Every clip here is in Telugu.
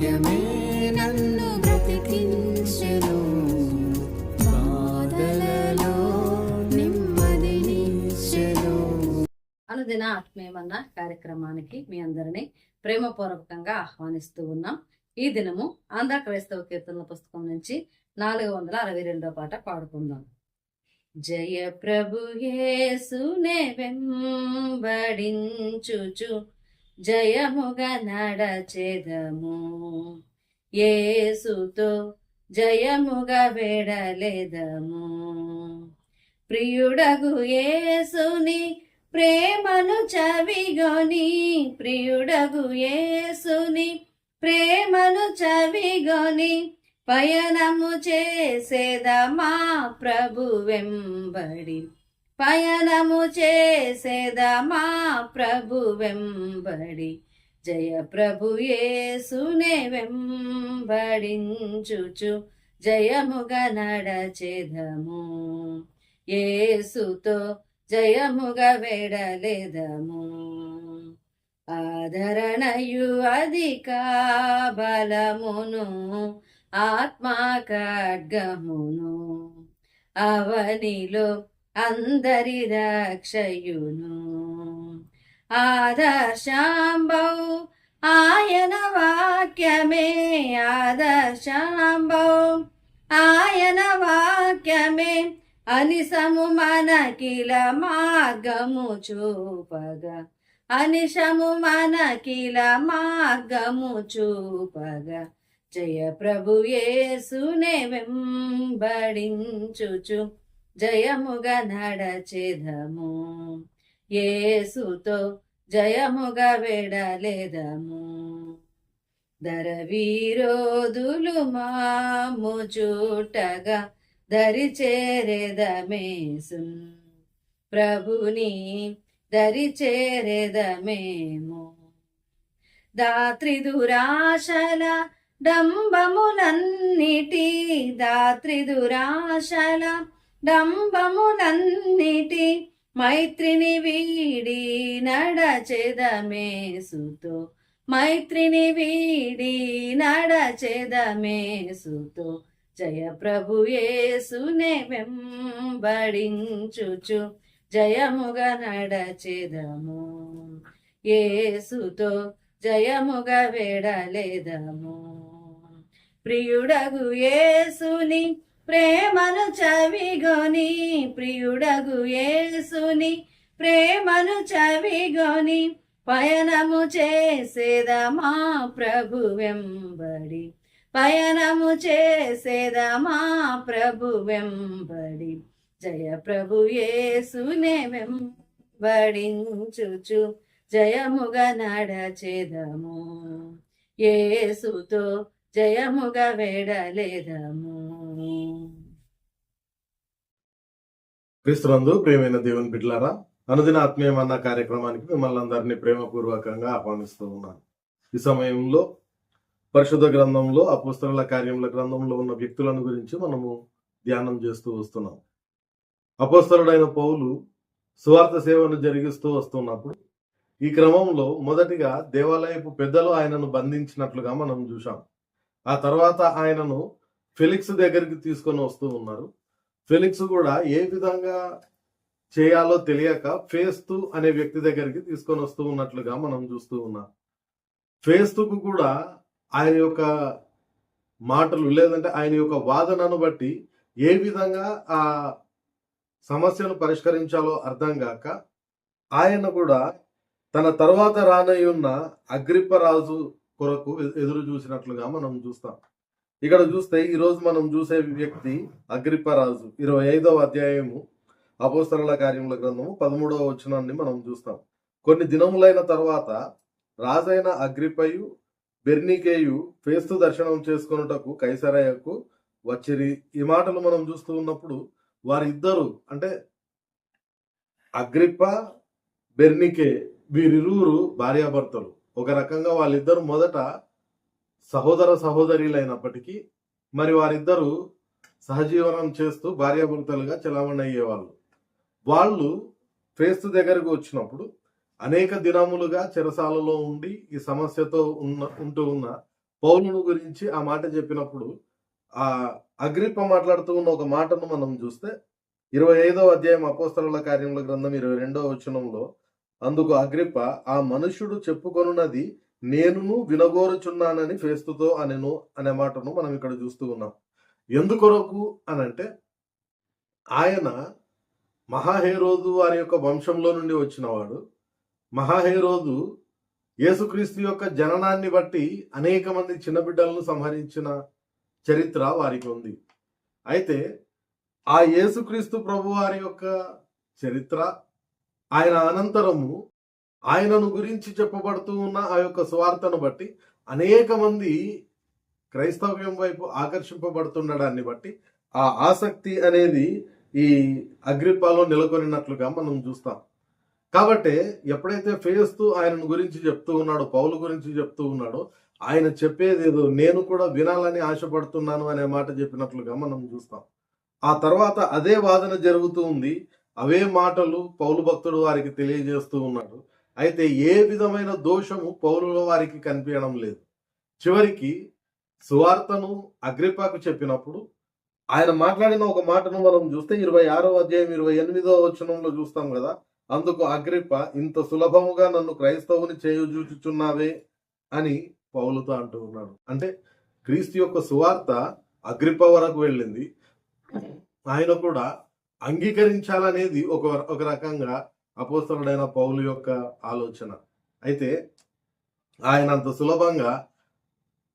వాక్యమే నన్ను బ్రతికించెను. బాధలలో నెమ్మదినిచ్చెను అనుదిన ఆత్మీయమన్న కార్యక్రమానికి మీ అందరినీ ప్రేమపూర్వకంగా ఆహ్వానిస్తూ ఉన్నాం. ఈ దినము ఆంధ్ర క్రైస్తవ కీర్తనల పుస్తకం నుంచి నాలుగు వందల అరవై రెండో పాట పాడుకుందాం. జయ ప్రభు యేసునే వెంబడించుచు జయముగా నడచెదము. ఏసుతో జయముగా వెడలెదము. ప్రియుడగు ఏసుని ప్రేమను చవిగొని ప్రియుడగు ఏసుని ప్రేమను చవిగొని పయనము చేసేదమా ప్రభు వెంబడి పయనము చేసేదమా ప్రభు వెంబడి జయ ప్రభు యేసునే వెంబడించుచు జయముగా నడచెదము. యేసుతో జయముగా వెడలేదము. ఆదరణయు అధిక బలమును ఆత్మా ఖడ్గమును అవనిలో అందరి రక్షయును ఆదర్శాంబౌ ఆయన వాక్యమే ఆదర్శాంబౌ. ఆయన వాక్యమే అనిసము మనకిల మార్గము చూపగా. అనిశము మనకిల మార్గము చూపగా. జయ ప్రభు యేసునే వెంబడించుచు. జయముగా నడచెదము. ఏసుతో జయముగా వెడలేదము. దరవీరోధులు మాము చూటగా దరి చేరేదమేసున్ ప్రభుని దరి చేరేదమేము. దాత్రి దురాశల డంబములన్నిటి దాత్రి దురాశల డంబములన్నిటి మైత్రిని వీడి నడచెదమేసుతో. మైత్రిని వీడి నడచెదమేసుతో. జయ ప్రభు యేసునే వెంబడించుచు. జయముగా నడచెదము. ఏసుతో జయముగా వెడలేదము. ప్రియుడగు ఏసుని ప్రేమను చవిగొని ప్రియుడగు యేసుని. ప్రేమను చవిగొని పయనము చేసేదమా ప్రభు వెంబడి పయనము చేసేదమా ప్రభు వెంబడి జయ ప్రభు యేసునే వెంబడించుచు జయముగా నడచేదము. యేసుతో జయముగా వెడలేదము. క్రీస్తునందు ప్రేమైన దేవుని బిడ్లారా అనుదిన ఆత్మీయమన్న కార్యక్రమానికి మిమ్మల్ని అందరినీ ప్రేమపూర్వకంగా ఆహ్వానిస్తూ ఉన్నాను. ఈ సమయంలో పరిశుద్ధ గ్రంథంలో అపుస్తల కార్యముల గ్రంథంలో ఉన్న వ్యక్తులను గురించి మనము ధ్యానం చేస్తూ వస్తున్నాం. అపోస్తలుడైన పౌలు సువార్త సేవను జరిగిస్తూ వస్తున్నప్పుడు ఈ క్రమంలో మొదటిగా దేవాలయపు పెద్దలు ఆయనను బంధించినట్లుగా మనం చూశాం. ఆ తర్వాత ఆయనను ఫెలిక్స్ దగ్గరికి తీసుకొని వస్తూ ఉన్నారు. ఫెలిక్స్ కూడా ఏ విధంగా చేయాలో తెలియక ఫేస్తు అనే వ్యక్తి దగ్గరికి తీసుకొని వస్తూ ఉన్నట్లుగా మనం చూస్తూ ఉన్నాం. ఫేస్తుకు కూడా ఆయన యొక్క మాటలు లేదంటే ఆయన యొక్క వాదనను బట్టి ఏ విధంగా ఆ సమస్యను పరిష్కరించాలో అర్థం కాక ఆయన కూడా తన తర్వాత రానయ్యున్న అగ్రిప్ప రాజు కొరకు ఎదురు చూసినట్లుగా మనం చూస్తాం. ఇక్కడ చూస్తే ఈరోజు మనం చూసే వ్యక్తి అగ్రిప్ప రాజు. ఇరవై ఐదవ అధ్యాయము అపోస్తల కార్యముల గ్రంథము పదమూడవ వచనాన్ని మనం చూస్తాం. కొన్ని దినములైన తర్వాత రాజైన అగ్రిపయు బెర్నికేయు ఫేస్తు దర్శనం చేసుకొనుటకు కైసరయ్యకు వచ్చిరి. ఈ మాటలు మనం చూస్తూ ఉన్నప్పుడు వారిద్దరు అంటే అగ్రిప్ప బెర్నికే వీరిరువురు భార్యాభర్తలు. ఒక రకంగా వాళ్ళిద్దరు మొదట సహోదర సహోదరులైనప్పటికీ మరి వారిద్దరూ సహజీవనం చేస్తూ భార్యాభర్తలుగా చలామణి అయ్యేవాళ్ళు వాళ్ళు ఫేస్తు దగ్గరకు వచ్చినప్పుడు అనేక దినములుగా చెరసాలలో ఉండి ఈ సమస్యతో ఉన్న ఉంటూ ఉన్న పౌలును గురించి ఆ మాట చెప్పినప్పుడు ఆ అగ్రిప్ప మాట్లాడుతూ ఉన్న ఒక మాటను మనం చూస్తే ఇరవై ఐదో అధ్యాయం అపోస్తల కార్యముల గ్రంథం ఇరవై రెండో వచనంలో అందుకు అగ్రిప్ప ఆ మనుష్యుడు చెప్పుకొనున్నది నేనును వినగోరుచున్నానని ఫేస్తుతో అనెను అనే మాటను మనం ఇక్కడ చూస్తూ ఉన్నాం. ఎందుకొరకు అనంటే ఆయన మహాహేరోదు వారి యొక్క వంశంలో నుండి వచ్చినవాడు. మహాహేరోదు యేసుక్రీస్తు యొక్క జననాన్ని బట్టి అనేక మంది చిన్న బిడ్డలను సంహరించిన చరిత్ర వారికి ఉంది. అయితే ఆ యేసుక్రీస్తు ప్రభు వారి యొక్క చరిత్ర ఆయన అనంతరము ఆయనను గురించి చెప్పబడుతూ ఉన్న ఆ యొక్క స్వార్థను బట్టి అనేక మంది క్రైస్తవ్యం వైపు ఆకర్షింపబడుతుండడాన్ని బట్టి ఆ ఆసక్తి అనేది ఈ అగ్రిపాలో నెలకొనినట్లుగా మనం చూస్తాం. కాబట్టి ఎప్పుడైతే ఫేస్తూ ఆయనను గురించి చెప్తూ ఉన్నాడో పౌలు గురించి చెప్తూ ఉన్నాడో ఆయన చెప్పేది ఏదో నేను కూడా వినాలని ఆశపడుతున్నాను అనే మాట చెప్పినట్లుగా మనం చూస్తాం. ఆ తర్వాత అదే వాదన జరుగుతూ ఉంది. అవే మాటలు పౌలు భక్తుడు వారికి తెలియజేస్తూ ఉన్నాడు. అయితే ఏ విధమైన దోషము పౌరుల వారికి కనిపించడం లేదు. చివరికి సువార్తను అగ్రిపాకు చెప్పినప్పుడు ఆయన మాట్లాడిన ఒక మాటను మనం చూస్తే ఇరవై ఆరో అధ్యాయం ఇరవై ఎనిమిదో వచనంలో చూస్తాం కదా అందుకు అగ్రిప్ప ఇంత సులభముగా నన్ను క్రైస్తవుని చేయుచూచుచున్నావే అని పౌలుతో అంటూ ఉన్నాడు. అంటే క్రీస్తు యొక్క సువార్త అగ్రిప్ప వరకు వెళ్ళింది. ఆయన కూడా అంగీకరించాలనేది ఒక ఒక రకంగా అపోస్తలుడైన పౌలు యొక్క ఆలోచన. అయితే ఆయన అంత సులభంగా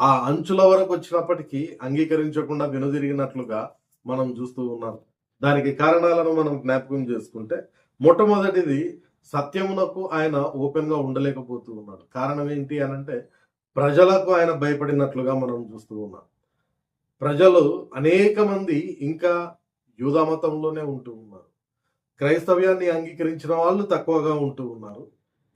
ఆ అంచుల వరకు వచ్చినప్పటికీ అంగీకరించకుండా వెనుదిరిగినట్లుగా మనం చూస్తూ ఉన్నాం. దానికి కారణాలను మనం జ్ఞాపకం చేసుకుంటే మొట్టమొదటిది సత్యమునకు ఆయన ఓపెన్గా ఉండలేకపోతూ ఉన్నాడు. కారణం ఏంటి అనంటే ప్రజలకు ఆయన భయపడినట్లుగా మనం చూస్తూ ఉన్నాం. ప్రజలు అనేక మంది ఇంకా యూధామతంలోనే ఉంటూ ఉన్నారు. క్రైస్తవ్యాన్ని అంగీకరించిన వాళ్ళు తక్కువగా ఉంటూ ఉన్నారు.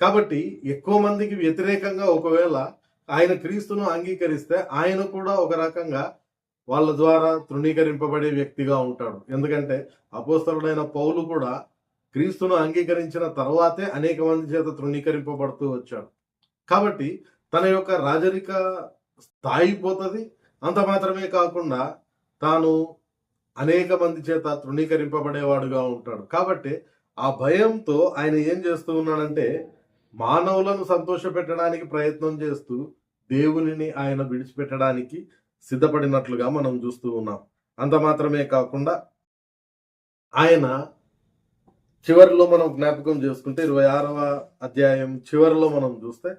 కాబట్టి ఎక్కువ మందికి వ్యతిరేకంగా ఒకవేళ ఆయన క్రీస్తును అంగీకరిస్తే ఆయన కూడా ఒక రకంగా వాళ్ళ ద్వారా తృణీకరింపబడే వ్యక్తిగా ఉంటాడు. ఎందుకంటే అపోస్తరుడైన పౌలు కూడా క్రీస్తును అంగీకరించిన తర్వాతే అనేక మంది చేత తృణీకరింపబడుతూ వచ్చాడు. కాబట్టి తన యొక్క రాజరిక స్థాయి పోతుంది. అంత మాత్రమే కాకుండా తాను అనేక మంది చేత తృణీకరింపబడేవాడుగా ఉంటాడు. కాబట్టి ఆ భయంతో ఆయన ఏం చేస్తూ ఉన్నాడంటే మానవులను సంతోషపెట్టడానికి ప్రయత్నం చేస్తూ దేవునిని ఆయన విడిచిపెట్టడానికి సిద్ధపడినట్లుగా మనం చూస్తూ ఉన్నాం. అంత మాత్రమే కాకుండా ఆయన చివరిలో మనం జ్ఞాపకం చేసుకుంటే ఇరవై ఆరవ అధ్యాయం చివరిలో మనం చూస్తే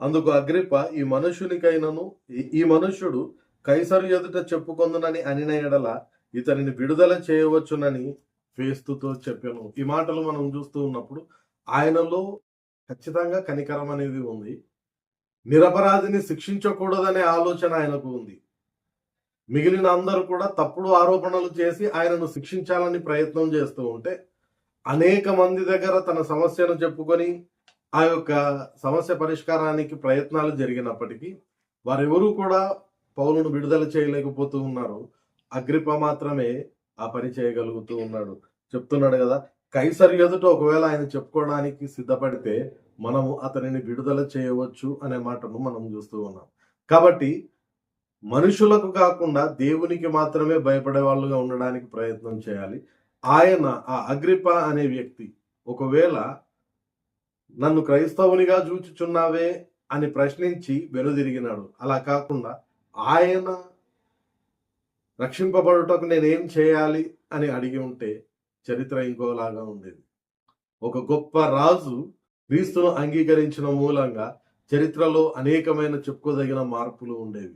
అందుకు అగ్రిప ఈ మనుషునికైనను ఈ- ఈ మనుష్యుడు కైసరు ఎదుట చెప్పుకొందునని అనిన ఎడల ఇతనిని విడుదల చేయవచ్చునని ఫేస్తుతో చెప్పాను ఈ మాటలు మనం చూస్తూ ఉన్నప్పుడు ఆయనలో ఖచ్చితంగా కనికరం అనేది ఉంది. నిరపరాధిని శిక్షించకూడదనే ఆలోచన ఆయనకు ఉంది. మిగిలిన అందరూ కూడా తప్పుడు ఆరోపణలు చేసి ఆయనను శిక్షించాలని ప్రయత్నం చేస్తూ ఉంటే అనేక మంది దగ్గర తన సమస్యను చెప్పుకొని ఆ యొక్క సమస్య పరిష్కారానికి ప్రయత్నాలు జరిగినప్పటికీ వారెవరూ కూడా పౌలును విడుదల చేయలేకపోతూ ఉన్నారు. అగ్రిప మాత్రమే ఆ పని చేయగలుగుతూ ఉన్నాడు. చెప్తున్నాడు కదా కైసర్ ఎదుట ఒకవేళ ఆయన చెప్పుకోవడానికి సిద్ధపడితే మనము అతనిని విడుదల చేయవచ్చు అనే మాటను మనం చూస్తూ ఉన్నాం. కాబట్టి మనుషులకు కాకుండా దేవునికి మాత్రమే భయపడే వాళ్ళుగా ఉండడానికి ప్రయత్నం చేయాలి. ఆయన ఆ అగ్రిప అనే వ్యక్తి ఒకవేళ నన్ను క్రైస్తవునిగా చూచుచున్నావే అని ప్రశ్నించి వెనుదిరిగినాడు. అలా కాకుండా ఆయన రక్షింపబడుటకు నేనేం చేయాలి అని అడిగి ఉంటే చరిత్ర ఇంకోలాగా ఉండేది. ఒక గొప్ప రాజు క్రీస్తును అంగీకరించిన మూలంగా చరిత్రలో అనేకమైన చెప్పుకోదగిన మార్పులు ఉండేవి.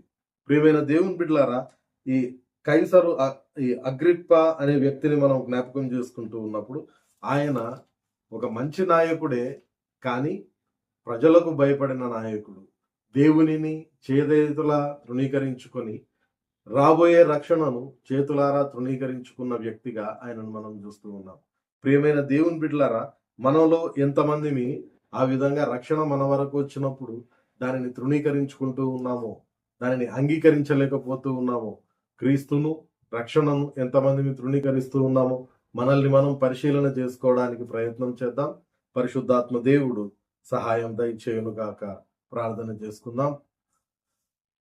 ప్రియమైన దేవుని బిడ్డలారా ఈ కైసరు అ- ఈ అగ్రిప్ప అనే వ్యక్తిని మనం జ్ఞాపకం చేసుకుంటూ ఉన్నప్పుడు ఆయన ఒక మంచి నాయకుడే కానీ ప్రజలకు భయపడిన నాయకుడు. దేవునిని చేదేతులా తృణీకరించుకొని రాబోయే రక్షణను చేతులారా తృణీకరించుకున్న వ్యక్తిగా ఆయనను మనం చూస్తూ ఉన్నాం. ప్రియమైన దేవుని బిడ్డలారా మనలో ఎంతమందిని ఆ విధంగా రక్షణ మన వరకు వచ్చినప్పుడు దానిని తృణీకరించుకుంటూ ఉన్నామో దానిని అంగీకరించలేకపోతూ ఉన్నామో క్రీస్తును రక్షణను ఎంతమందిని తృణీకరిస్తూ ఉన్నామో మనల్ని మనం పరిశీలన చేసుకోవడానికి ప్రయత్నం చేద్దాం. పరిశుద్ధాత్మ దేవుడు సహాయం దయచేయునుగాక ప్రార్థన చేసుకుందాం.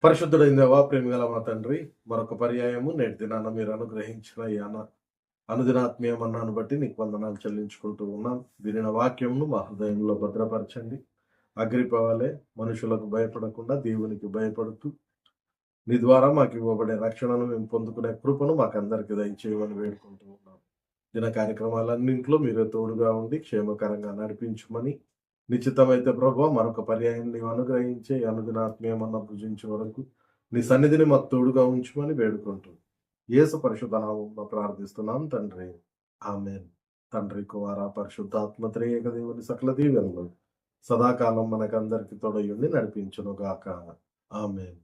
పరిశుద్ధుడైన దేవా ప్రేమిగల మా తండ్రి మరొక పర్యాయము నేటి దినాన మీరు అనుగ్రహించిన ఈ అన అనుదినాత్మీయమన్నాను బట్టి నీకు వందనాలు చెల్లించుకుంటూ ఉన్నాం. వినిన వాక్యంను మా హృదయంలో భద్రపరచండి. అగ్రిపవలే మనుషులకు భయపడకుండా దేవునికి భయపడుతూ నీ ద్వారా మాకు ఇవ్వబడే రక్షణను మేము పొందుకునే కృపను మాకందరికి దయచేయమని వేడుకుంటూ ఉన్నాం. దిన కార్యక్రమాలన్నింట్లో మీరే తోడుగా ఉండి క్షేమకరంగా నడిపించమని నిశ్చితమైతే ప్రభు మరొక పర్యాయం నీవు అనుగ్రహించే అనుగుణాత్మీయమన్న పూజించే భుజించే వరకు నీ సన్నిధిని మా తోడుగా ఉంచుమని వేడుకుంటూ యేసు పరిశుద్ధ నామంలో ప్రార్థిస్తున్నాం తండ్రి. ఆమెన్. తండ్రి కుమార పరిశుద్ధాత్మ త్రేయక దేవుని సకల దీవెనలు సదాకాలం మనకందరికి తోడయుండి నడిపించును గాక ఆమెన్.